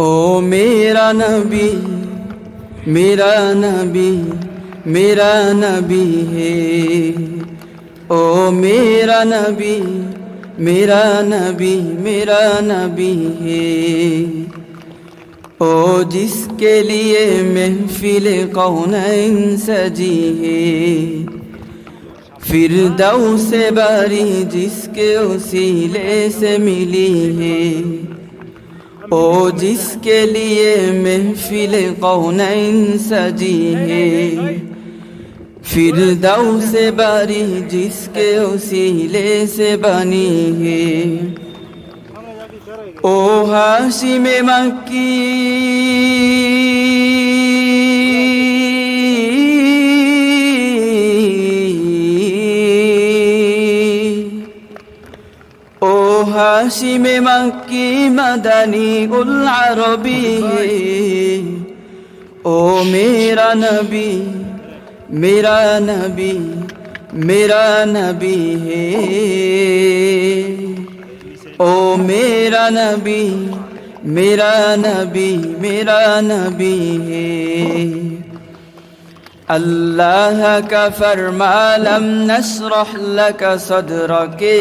ओ मेरा नबी मेरा नबी मेरा नबी है। ओ मेरा नबी मेरा नबी मेरा नबी है। ओ जिसके लिए महफिल कौन सजी है? फिर दऊ से बारी जिसके उसीले से मिली है। ओ, जिसके लिए महफिल कौन सजी है। फिर दऊ से बारी जिसके उसीले से बनी है। ओ, हाशिम मक्की। ओ हाशिम मक्की मदनी उल अरबी ओ मेरा नबी मेरा नबी मेरा नबी है ओ मेरा नबी मेरा नबी मेरा नबी है अल्लाह का फरमा लम नशरह लक सदरके